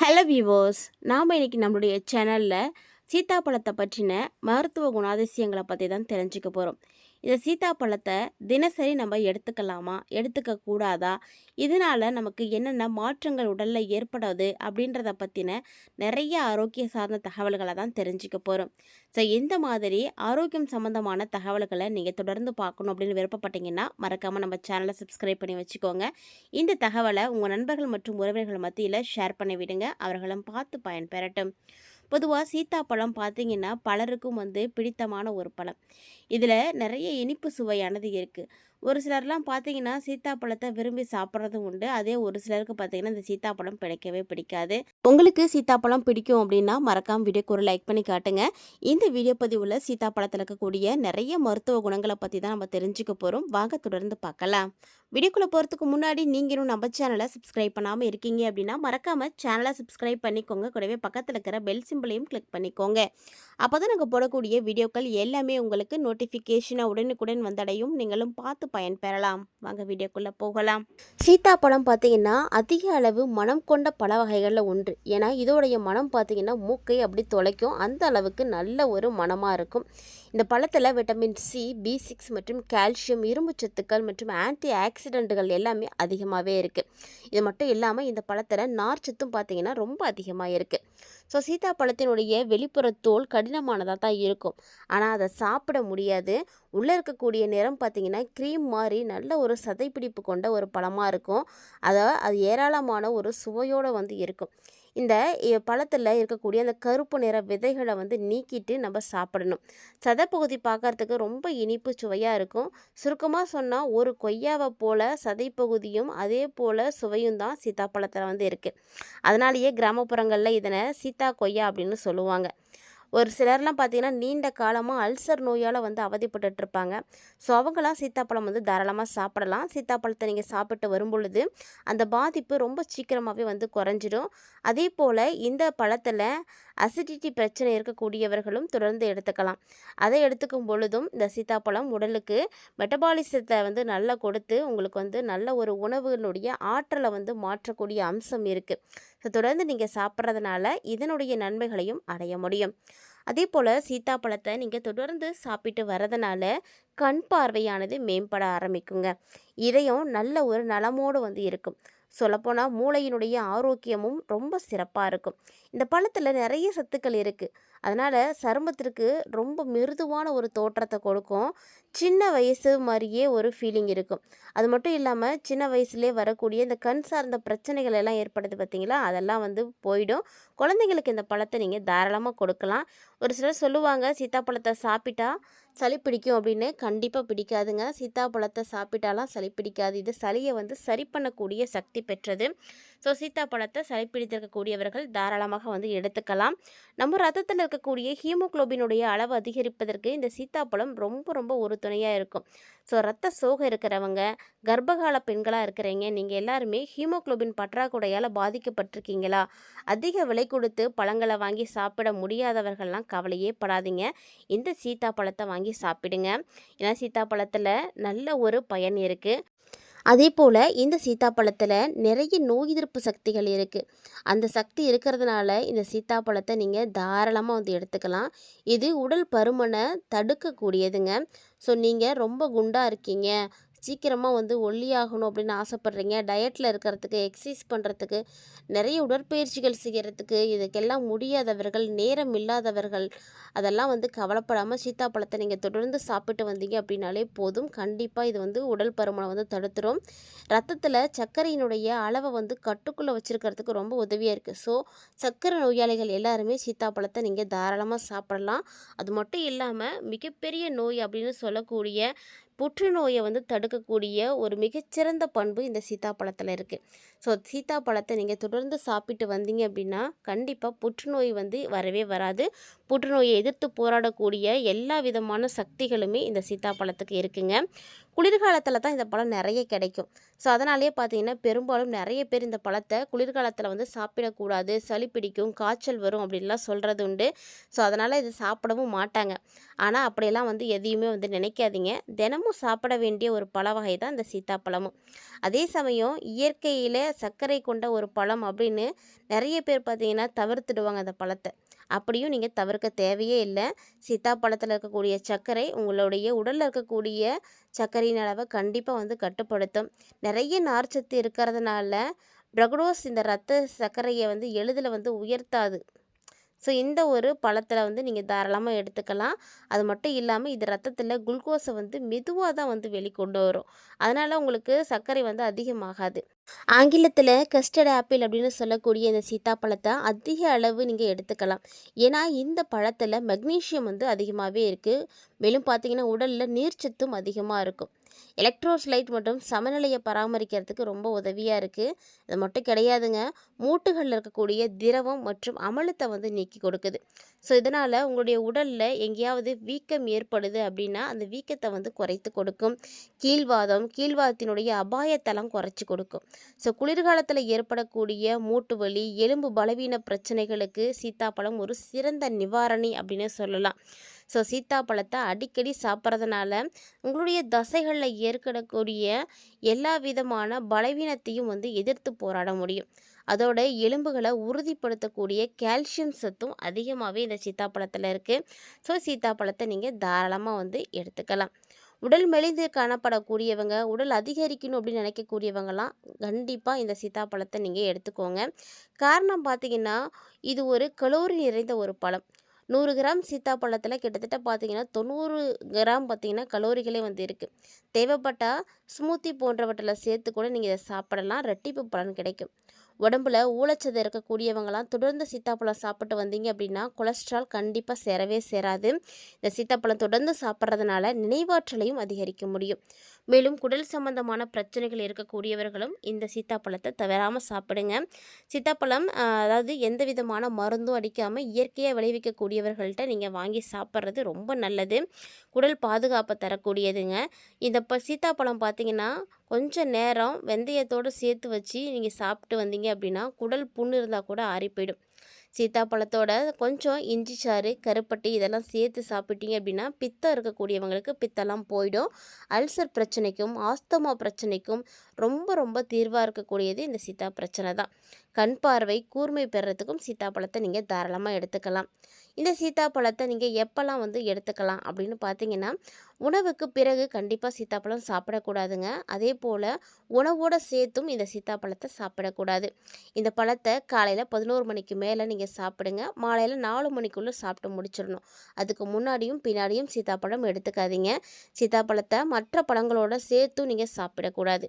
Hello viewers நாம் இன்றைக்கி நம்மளுடைய சேனலில் சீத்தாப்பழத்தை பற்றின மருத்துவ குணாதிசயங்களை பற்றி தான் தெரிஞ்சுக்க போகிறோம் இந்த சீத்தாப்பழத்தை தினசரி நம்ம எடுத்துக்கலாமா? எடுத்துக்க கூடாதா? இதனால் நமக்கு என்னென்ன மாற்றங்கள் உடலில் ஏற்படாது அப்படின்றத பற்றின நிறைய ஆரோக்கிய சார்ந்த தகவல்களை தான் தெரிஞ்சுக்க போகிறோம் ஸோ இந்த மாதிரி ஆரோக்கியம் சம்மந்தமான தகவல்களை நீங்கள் தொடர்ந்து பார்க்கணும் அப்படின்னு விருப்பப்பட்டீங்கன்னா மறக்காமல் நம்ம சேனலை சப்ஸ்கிரைப் பண்ணி வச்சுக்கோங்க. இந்த தகவலை உங்கள் நண்பர்கள் மற்றும் உறவினர்கள் மத்தியில் ஷேர் பண்ணி விடுங்க. அவர்களும் பார்த்து பயன்பெறட்டும். பொதுவாக சீத்தாப்பழம் பார்த்திங்கன்னா பலருக்கும் வந்து பிடித்தமான ஒரு பழம். இதில் நிறைய இனிப்பு சுவையானது இருக்குது ஒரு சிலர்லாம் பார்த்தீங்கன்னா சீத்தாப்பழத்தை விரும்பி சாப்பிட்றதும் உண்டு. அதே ஒரு சிலருக்கு பார்த்தீங்கன்னா இந்த சீத்தாப்பழம் பிடிக்கவே பிடிக்காது. உங்களுக்கு சீத்தாப்பழம் பிடிக்கும் அப்படின்னா மறக்காம வீடியோக்கு ஒரு லைக் பண்ணி காட்டுங்க. இந்த வீடியோ பதிவில் சீத்தாப்பழத்தில் இருக்கக்கூடிய நிறைய மருத்துவ குணங்களை பற்றி தான் நம்ம தெரிஞ்சுக்க போகிறோம் வாங்க தொடர்ந்து பார்க்கலாம். வீடியோக்குள்ளே போகிறதுக்கு முன்னாடி நீங்களும் நம்ம சேனலை சப்ஸ்கிரைப் பண்ணாமல் இருக்கீங்க அப்படின்னா மறக்காமல் சேனலை சப்ஸ்கிரைப் பண்ணிக்கோங்க. கூடவே பக்கத்தில் இருக்கிற பெல் சிம்பிளையும் கிளிக் பண்ணிக்கோங்க. அப்போ தான் நாங்கள் போடக்கூடிய வீடியோக்கள் எல்லாமே உங்களுக்கு நோட்டிஃபிகேஷனாக உடனுக்குடன் வந்தடையும். நீங்களும் பார்த்து பயன்பெறலாம் வாங்க வீடியோக்குள்ளே போகலாம். சீத்தாப்பழம் பார்த்தீங்கன்னா அதிக அளவு மனம் கொண்ட பல வகைகளில் ஒன்று. ஏன்னா இதோடைய மனம் பார்த்தீங்கன்னா மூக்கை அப்படி தொலைக்கும். அந்த அளவுக்கு நல்ல ஒரு மனமாக இருக்கும். இந்த பழத்தில் விட்டமின் சி பி சிக்ஸ் மற்றும் கால்சியம் இரும்பு சத்துக்கள் மற்றும் ஆன்டி ஆக்சிடென்ட்டுகள் எல்லாமே அதிகமாகவே இருக்குது இது மட்டும் இல்லாமல் இந்த பழத்தில் நார்ச்சத்தும் பார்த்தீங்கன்னா ரொம்ப அதிகமாக இருக்குது ஸோ சீத்தாப்பழத்தினுடைய வெளிப்புற தோல் கடினமானதாக தான் இருக்கும். ஆனால் அதை சாப்பிட முடியாது. உள்ளே இருக்கக்கூடிய நிறம் பார்த்திங்கன்னா க்ரீம் மாதிரி நல்ல ஒரு சதைப்பிடிப்பு கொண்ட ஒரு பழமாக இருக்கும். அதை அது ஏராளமான ஒரு சுவையோடு வந்து இருக்கும். இந்த பழத்தில் இருக்கக்கூடிய அந்த கருப்பு நிற விதைகளை வந்து நீக்கிட்டு நம்ம சாப்பிடணும். சதைப்பகுதி பார்க்கறதுக்கு ரொம்ப இனிப்பு சுவையாக இருக்கும். சுருக்கமாக சொன்னால் ஒரு கொய்யாவை போல் சதைப்பகுதியும் அதே போல் சுவையும் தான் சீத்தாப்பழத்தில் வந்து இருக்குது அதனாலேயே கிராமப்புறங்களில் இதனை சீத்தா கொய்யா அப்படின்னு சொல்லுவாங்க. ஒரு சிலர்லாம் பார்த்தீங்கன்னா நீண்ட காலமாக அல்சர் நோயால் வந்து அவதிப்பட்டுட்டு இருப்பாங்க ஸோ அவங்களாம் சீத்தாப்பழம் வந்து தாராளமாக சாப்பிடலாம். சீத்தாப்பழத்தை நீங்கள் சாப்பிட்டு வரும்பொழுது அந்த பாதிப்பு ரொம்ப சீக்கிரமாகவே வந்து குறைஞ்சிடும். அதே போல் இந்த பழத்தில் அசிடிட்டி பிரச்சனை இருக்கக்கூடியவர்களும் தொடர்ந்து எடுத்துக்கலாம். அதை எடுத்துக்கும் பொழுதும் இந்த சீத்தாப்பழம் உடலுக்கு மெட்டபாலிசத்தை வந்து நல்லா கொடுத்து உங்களுக்கு வந்து நல்ல ஒரு உணவுகளுடைய ஆற்றலை வந்து மாற்றக்கூடிய அம்சம் இருக்குது ஸோ தொடர்ந்து நீங்கள் சாப்பிட்றதுனால இதனுடைய நன்மைகளையும் அடைய முடியும். அதே போல் சீத்தாப்பழத்தை நீங்கள் தொடர்ந்து சாப்பிட்டு வரதுனால கண் பார்வையானது மேம்பட ஆரம்பிக்குங்க. இதயம் நல்ல ஒரு நலமோடு வந்து இருக்கும். சொல்லப்போனால் மூளையினுடைய ஆரோக்கியமும் ரொம்ப சிறப்பாக இருக்கும். இந்த பழத்தில் நிறைய சத்துக்கள் இருக்குது அதனால் சருமத்திற்கு ரொம்ப மிருதுவான ஒரு தோற்றத்தை கொடுக்கும். சின்ன வயசு மாதிரியே ஒரு ஃபீலிங் இருக்கும். அது மட்டும் இல்லாமல் சின்ன வயசுலேயே வரக்கூடிய இந்த கண் சார்ந்த பிரச்சனைகள் எல்லாம் ஏற்படுது பார்த்திங்களா? அதெல்லாம் வந்து போயிடும். குழந்தைங்களுக்கு இந்த பழத்தை நீங்கள் தாராளமாக கொடுக்கலாம். ஒரு சிலர் சொல்லுவாங்க சீத்தாப்பழத்தை சாப்பிட்டா சளி பிடிக்கும் அப்படின்னு கண்டிப்பாக பிடிக்காதுங்க. சீத்தாப்பழத்தை சாப்பிட்டாலாம் சளி பிடிக்காது. இது சளியை வந்து சரி பண்ணக்கூடிய சக்தி பெற்றது. ஸோ சீத்தாப்பழத்தை சளி பிடித்திருக்கக்கூடியவர்கள் தாராளமாக வந்து எடுத்துக்கலாம். நம்ம ரத்தத்தில் இருக்கக்கூடிய ஹீமோக்ளோபினுடைய அளவு அதிகரிப்பதற்கு இந்த சீத்தாப்பழம் ரொம்ப ரொம்ப ஒரு துணையாக இருக்கும். ஸோ ரத்த சோகம் இருக்கிறவங்க கர்ப்பகால பெண்களாக இருக்கிறீங்க நீங்கள் எல்லாருமே ஹீமோக்ளோபின் பற்றாக்குறையால் பாதிக்கப்பட்டிருக்கீங்களா? அதிக விலை கொடுத்து பழங்களை வாங்கி சாப்பிட முடியாதவர்கள்லாம் கவலையே படாதீங்க. இந்த சீத்தாப்பழத்தை வாங்கி சாப்பிடுங்க. ஏன்னா சீத்தாப்பழத்தில் நல்ல ஒரு பயன் இருக்குது அதே போல் இந்த சீத்தாப்பழத்தில் நிறைய நோய் எதிர்ப்பு சக்திகள் இருக்குது அந்த சக்தி இருக்கிறதுனால இந்த சீத்தாப்பழத்தை நீங்கள் தாராளமாக வந்து எடுத்துக்கலாம். இது உடல் பருமனை தடுக்கக்கூடியதுங்க. ஸோ நீங்கள் ரொம்ப குண்டாக இருக்கீங்க. சீக்கிரமாக வந்து ஒல்லியாகணும் அப்படின்னு ஆசைப்பட்றீங்க. டயட்டில் இருக்கிறதுக்கு எக்ஸசைஸ் பண்ணுறதுக்கு நிறைய உடற்பயிற்சிகள் செய்கிறதுக்கு இதுக்கெல்லாம் முடியாதவர்கள் நேரம் இல்லாதவர்கள் அதெல்லாம் வந்து கவலைப்படாமல் சீத்தாப்பழத்தை நீங்கள் தொடர்ந்து சாப்பிட்டு வந்தீங்க அப்படின்னாலே போதும். கண்டிப்பாக இது வந்து உடல் பருமனை வந்து தடுத்துரும். ரத்தத்தில் சர்க்கரையினுடைய அளவை வந்து கட்டுக்குள்ளே வச்சுருக்கிறதுக்கு ரொம்ப உதவியாக இருக்குது ஸோ சர்க்கரை நோயாளிகள் எல்லாருமே சீத்தாப்பழத்தை நீங்கள் தாராளமாக சாப்பிடலாம். அது மட்டும் இல்லாமல் மிகப்பெரிய நோய் அப்படின்னு சொல்லக்கூடிய புற்றுநோயை வந்து தடுக்கக்கூடிய ஒரு மிகச்சிறந்த பண்பு இந்த சீத்தாப்பழத்தில் இருக்குது ஸோ சீத்தாப்பழத்தை நீங்கள் தொடர்ந்து சாப்பிட்டு வந்தீங்க அப்படின்னா கண்டிப்பாக புற்றுநோய் வந்து வரவே வராது. புற்றுநோயை எதிர்த்து போராடக்கூடிய எல்லா விதமான சக்திகளுமே இந்த சீத்தாப்பழத்துக்கு இருக்குங்க. குளிர்காலத்தில் தான் இந்த பழம் நிறைய கிடைக்கும். ஸோ அதனாலேயே பார்த்தீங்கன்னா பெரும்பாலும் நிறைய பேர் இந்த பழத்தை குளிர்காலத்தில் வந்து சாப்பிடக்கூடாது சளி பிடிக்கும் காய்ச்சல் வரும் அப்படின்லாம் சொல்கிறது உண்டு. ஸோ அதனால் இது சாப்பிடவும் மாட்டாங்க. ஆனால் அப்படியெல்லாம் வந்து எதையுமே வந்து நினைக்காதீங்க. தினமும் சாப்பிட வேண்டிய ஒரு பழ வகை தான் இந்த சீத்தாப்பழமும். அதே சமயம் இயற்கையில் சர்க்கரை கொண்ட ஒரு பழம் அப்படின்னு நிறைய பேர் பார்த்தீங்கன்னா தவிர்த்துடுவாங்க அந்த பழத்தை. அப்படியும் நீங்கள் தவிர்க்க தேவையே இல்லை. சீத்தாப்பழத்தில் இருக்கக்கூடிய சர்க்கரை உங்களுடைய உடலில் இருக்கக்கூடிய சர்க்கரையின் அளவை கண்டிப்பாக வந்து கட்டுப்படுத்தும். நிறைய நார்ச்சத்து இருக்கிறதுனால பிரகடோஸ் இந்த ரத்த சர்க்கரையை வந்து எளிதில் வந்து உயர்த்தாது. ஸோ இந்த ஒரு பழத்தில் வந்து நீங்கள் தாராளமாக எடுத்துக்கலாம். அது மட்டும் இல்லாமல் இது ரத்தத்தில் குளுக்கோஸை வந்து மெதுவாக தான் வந்து வெளிக்கொண்டு வரும். அதனால் உங்களுக்கு சர்க்கரை வந்து அதிகமாகாது. ஆங்கிலத்தில் கஸ்டர்ட் ஆப்பிள் அப்படின்னு சொல்லக்கூடிய இந்த சீத்தாப்பழத்தை அதிக அளவு நீங்கள் எடுத்துக்கலாம். ஏன்னா இந்த பழத்தில் மெக்னீஷியம் வந்து அதிகமாகவே இருக்குது மேலும் பார்த்தீங்கன்னா உடலில் நீர்ச்சத்தும் அதிகமாக இருக்கும். எலக்ட்ரோஸ்லைட் மற்றும் சமநிலையை பராமரிக்கிறதுக்கு ரொம்ப உதவியாக இருக்குது இது மட்டும் கிடையாதுங்க. மூட்டுகளில் இருக்கக்கூடிய திரவம் மற்றும் அமிலத்தை வந்து நீக்கி கொடுக்குது. ஸோ இதனால் உங்களுடைய உடலில் எங்கேயாவது வீக்கம் ஏற்படுது அப்படின்னா அந்த வீக்கத்தை வந்து குறைத்து கொடுக்கும். கீழ்வாதம் கீழ்வாதத்தினுடைய அபாயத்தெல்லாம் குறைச்சி கொடுக்கும். ஸோ குளிர்காலத்தில் ஏற்படக்கூடிய மூட்டு வலி எலும்பு பலவீன பிரச்சனைகளுக்கு சீத்தாப்பழம் ஒரு சிறந்த நிவாரணி அப்படின்னு சொல்லலாம். ஸோ சீத்தாப்பழத்தை அடிக்கடி சாப்பிட்றதுனால உங்களுடைய தசைகளில் ஏற்படக்கூடிய எல்லா விதமான பலவீனத்தையும் வந்து எதிர்த்து போராட முடியும். அதோட எலும்புகளை உறுதிப்படுத்தக்கூடிய கால்சியம் சத்தும் அதிகமாகவே இந்த சீத்தாப்பழத்தில் இருக்குது ஸோ சீத்தாப்பழத்தை நீங்கள் தாராளமாக வந்து எடுத்துக்கலாம். உடல் மெலிந்து காணப்படக்கூடியவங்க உடல் அதிகரிக்கணும் அப்படின்னு நினைக்கக்கூடியவங்கலாம் கண்டிப்பாக இந்த சீத்தாப்பழத்தை நீங்கள் எடுத்துக்கோங்க. காரணம் பார்த்தீங்கன்னா இது ஒரு கலோரி நிறைந்த ஒரு பழம். நூறு கிராம் சீத்தாப்பழத்தில் கிட்டத்தட்ட பார்த்தீங்கன்னா தொண்ணூறு கிராம் பார்த்தீங்கன்னா கலோரிகளே வந்து இருக்குது தேவைப்பட்டால் ஸ்மூத்தி போன்றவற்றில் சேர்த்து கூட நீங்கள் இதை சாப்பிடலாம். ரெட்டிப்பு பலன் கிடைக்கும். உடம்புல ஊழச்சது இருக்கக்கூடியவங்களாம் தொடர்ந்து சீத்தாப்பழம் சாப்பிட்டு வந்தீங்க அப்படின்னா கொலஸ்ட்ரால் கண்டிப்பாக சேரவே சேராது. இந்த சீத்தாப்பழம் தொடர்ந்து சாப்பிட்றதுனால நினைவாற்றலையும் அதிகரிக்க முடியும். மேலும் குடல் சம்பந்தமான பிரச்சனைகள் இருக்கக்கூடியவர்களும் இந்த சீத்தாப்பழத்தை தவறாமல் சாப்பிடுங்க. சீத்தாப்பழம் அதாவது எந்த விதமான மருந்தும் அடிக்காமல் இயற்கையாக விளைவிக்கக்கூடியவர்கள்ட்ட நீங்கள் வாங்கி சாப்பிட்றது ரொம்ப நல்லது. குடல் பாதுகாப்பை தரக்கூடியதுங்க. இந்த இப்போ சீத்தாப்பழம் பார்த்தீங்கன்னா கொஞ்சம் நேரம் வெந்தயத்தோடு சேர்த்து வச்சு நீங்கள் சாப்பிட்டு வந்தீங்க அப்படின்னா குடல் புண்ணு இருந்தால் கூட ஆறி போயிடும். சீத்தாப்பழத்தோட கொஞ்சம் இஞ்சி சாறு கருப்பட்டி இதெல்லாம் சேர்த்து சாப்பிட்டீங்க அப்படின்னா பித்தம் இருக்கக்கூடியவங்களுக்கு பித்தெல்லாம் போயிடும். அல்சர் பிரச்சனைக்கும் ஆஸ்தமா பிரச்சனைக்கும் ரொம்ப ரொம்ப தீர்வாக இருக்கக்கூடியது இந்த சீத்தா பிரச்சனை தான். கண் பார்வை கூர்மை பெறத்துக்கும் சீத்தாப்பழத்தை நீங்கள் தாராளமாக எடுத்துக்கலாம். இந்த சீத்தாப்பழத்தை நீங்கள் எப்போல்லாம் வந்து எடுத்துக்கலாம் அப்படின்னு பார்த்தீங்கன்னா உணவுக்கு பிறகு கண்டிப்பாக சீத்தாப்பழம் சாப்பிடக்கூடாதுங்க. அதே போல் உணவோடு சேர்த்தும் இந்த சீத்தாப்பழத்தை சாப்பிடக்கூடாது. இந்த பழத்தை காலையில் பதினோரு மணிக்கு மேலே நீங்கள் நீங்கள் சாப்பிடுங்க. மாலையில் நாலு மணிக்குள்ளே சாப்பிட்டு முடிச்சிடணும். அதுக்கு முன்னாடியும் பின்னாடியும் சீத்தாப்பழம் எடுத்துக்காதீங்க. சீத்தாப்பழத்தை மற்ற பழங்களோட சேர்த்தும் நீங்கள் சாப்பிடக்கூடாது.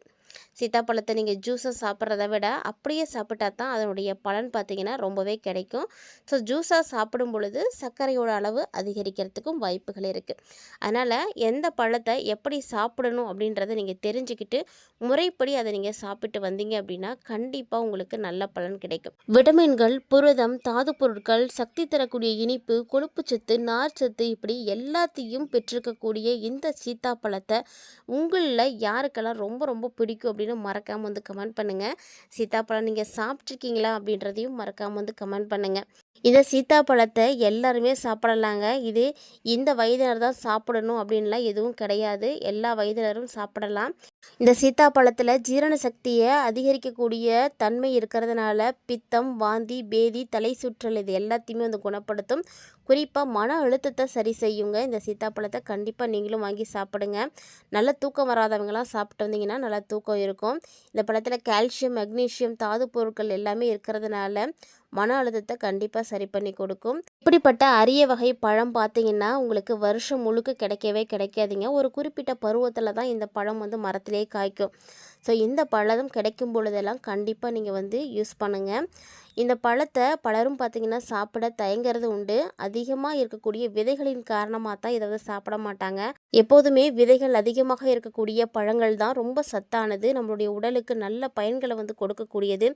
சீத்தாப்பழத்தை நீங்கள் ஜூஸை சாப்பிட்றத விட அப்படியே சாப்பிட்டா தான் அதனுடைய பலன் பார்த்திங்கன்னா ரொம்பவே கிடைக்கும். ஸோ ஜூஸாக சாப்பிடும் பொழுது சர்க்கரையோட அளவு அதிகரிக்கிறதுக்கும் வாய்ப்புகள் இருக்குது அதனால் எந்த பழத்தை எப்படி சாப்பிடணும் அப்படின்றத நீங்கள் தெரிஞ்சுக்கிட்டு முறைப்படி அதை நீங்கள் சாப்பிட்டு வந்தீங்க அப்படின்னா கண்டிப்பாக உங்களுக்கு நல்ல பலன் கிடைக்கும். விட்டமின்கள் புரதம் தாது பொருட்கள் சக்தி தரக்கூடிய இனிப்பு கொழுப்புச்சத்து நார்ச்சத்து இப்படி எல்லாத்தையும் பெற்றிருக்கக்கூடிய இந்த சீத்தாப்பழத்தை உங்களில் யாருக்கெல்லாம் ரொம்ப ரொம்ப பிடிக்கும் பிடிக்கும் அப்படின்னு மறக்காமல் வந்து கமெண்ட் பண்ணுங்கள் சீத்தாப்பழம் நீங்கள் சாப்பிட்ருக்கீங்களா அப்படின்றதையும் மறக்காமல் வந்து கமெண்ட் பண்ணுங்கள் இதை சீத்தாப்பழத்தை எல்லாருமே சாப்பிடலாங்க. இது இந்த வயதினர் தான் சாப்பிடணும் அப்படின்லாம் எதுவும் கிடையாது. எல்லா வயதினரும் சாப்பிடலாம். இந்த சீத்தாப்பழத்தில் ஜீரண சக்தியை அதிகரிக்கக்கூடிய தன்மை இருக்கிறதுனால பித்தம் வாந்தி பேதி தலை சுற்றல் இது எல்லாத்தையுமே வந்து குணப்படுத்தும். குறிப்பாக மன அழுத்தத்தை சரி செய்யுங்க. இந்த சீத்தாப்பழத்தை கண்டிப்பாக நீங்களும் வாங்கி சாப்பிடுங்க. நல்ல தூக்கம் வராதவங்களாம் சாப்பிட்டு வந்தீங்கன்னா நல்லா தூக்கம் இருக்கும். இந்த பழத்தில் கால்சியம் மெக்னீஷியம் தாது பொருட்கள் எல்லாமே இருக்கிறதுனால மன அழுத்தத்தை கண்டிப்பாக சரி பண்ணி கொடுக்கும். இப்படிப்பட்ட அரிய வகை பழம் பார்த்தீங்கன்னா உங்களுக்கு வருஷம் முழுக்க கிடைக்கவே கிடைக்காதுங்க. ஒரு குறிப்பிட்ட பருவத்தில் தான் இந்த பழம் வந்து மரத்திலே காய்க்கும். ஸோ இந்த பழம் கிடைக்கும் பொழுதெல்லாம் கண்டிப்பாக நீங்கள் வந்து யூஸ் பண்ணுங்கள் இந்த பழத்தை பலரும் பார்த்திங்கன்னா சாப்பிட தயங்கிறது உண்டு. அதிகமாக இருக்கக்கூடிய விதைகளின் காரணமாக தான் இதை வந்து சாப்பிட மாட்டாங்க. எப்போதுமே விதைகள் அதிகமாக இருக்கக்கூடிய பழங்கள் தான் ரொம்ப சத்தானது. நம்மளுடைய உடலுக்கு நல்ல பயன்களை வந்து கொடுக்கக்கூடியது.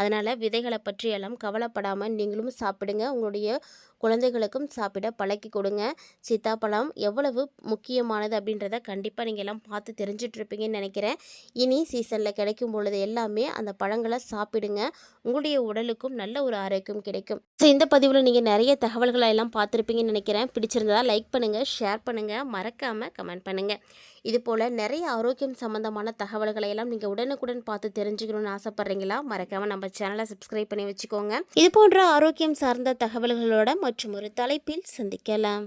அதனால் விதைகளை பற்றியெல்லாம் கவலைப்படாமல் நீங்களும் சாப்பிடுங்க. உங்களுடைய குழந்தைகளுக்கும் சாப்பிட பழக்கி கொடுங்க. சீத்தாப்பழம் எவ்வளவு முக்கியமானது அப்படின்றத கண்டிப்பாக நீங்கள் எல்லாம் பார்த்து தெரிஞ்சிட்ருப்பீங்கன்னு நினைக்கிறேன். இனி சீசனில் கிடைக்கும் பொழுது எல்லாமே அந்த பழங்களை சாப்பிடுங்க. உங்களுடைய உடலுக்கு உடலுக்கும் நல்ல ஒரு ஆரோக்கியம் கிடைக்கும். ஸோ இந்த பதிவில் நீங்கள் நிறைய தகவல்களை எல்லாம் பார்த்துருப்பீங்கன்னு நினைக்கிறேன். பிடிச்சிருந்ததா லைக் பண்ணுங்கள் ஷேர் பண்ணுங்கள் மறக்காமல் கமெண்ட் பண்ணுங்கள் இது போல் நிறைய ஆரோக்கியம் சம்மந்தமான தகவல்களை எல்லாம் நீங்கள் உடனுக்குடன் பார்த்து தெரிஞ்சுக்கணும்னு ஆசைப்பட்றீங்களா? மறக்காமல் நம்ம சேனலை சப்ஸ்கிரைப் பண்ணி வச்சுக்கோங்க. இது போன்ற ஆரோக்கியம் சார்ந்த தகவல்களோட மற்றும் ஒரு தலைப்பில் சந்திக்கலாம்.